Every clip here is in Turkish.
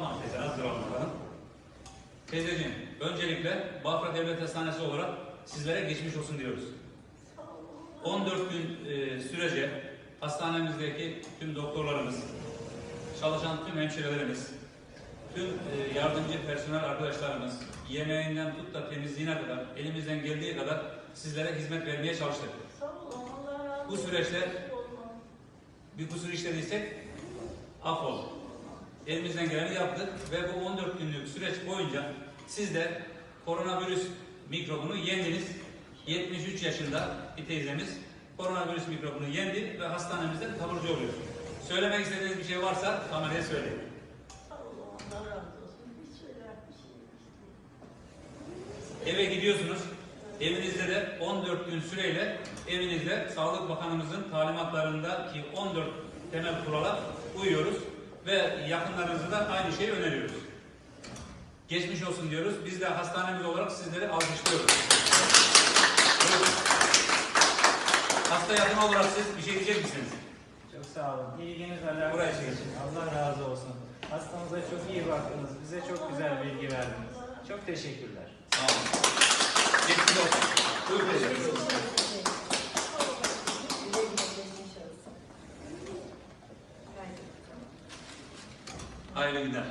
Tamam teyze hazır olun bakalım. Teyzeciğim öncelikle Bafra Devlet Hastanesi olarak sizlere geçmiş olsun diyoruz. 14 gün e, sürece hastanemizdeki tüm doktorlarımız, çalışan tüm hemşirelerimiz, tüm e, yardımcı personel arkadaşlarımız, yemeğinden tut da temizliğine kadar, elimizden geldiği kadar sizlere hizmet vermeye çalıştık. Bu süreçte bir kusur işlediysek afol. Elimizden geleni yaptık ve bu 14 günlük süreç boyunca siz de koronavirüs mikrobunu yendiniz. 73 yaşında bir teyzemiz koronavirüs mikrobunu yendi ve hastanemizde taburcu oluyor. Söylemek istediğiniz bir şey varsa kameraya söyleyin. Eve gidiyorsunuz. Evinizde de 14 gün süreyle evinizde Sağlık Bakanımızın talimatlarındaki 14 temel kurala uyuyoruz ve yakınlarınızı da aynı şeyi öneriyoruz. Geçmiş olsun diyoruz. Biz de hastanemiz olarak sizleri alkışlıyoruz. Hasta yakın olarak siz bir şey diyecek misiniz? Çok sağ olun. İlginiz alakası Buraya için. Allah razı olsun. Hastamıza çok iyi baktınız. Bize çok güzel bilgi verdiniz. Çok teşekkürler. Sağ olun. Geçmiş olsun. Buyur teyze. Hayırlı günler.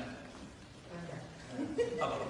Alalım.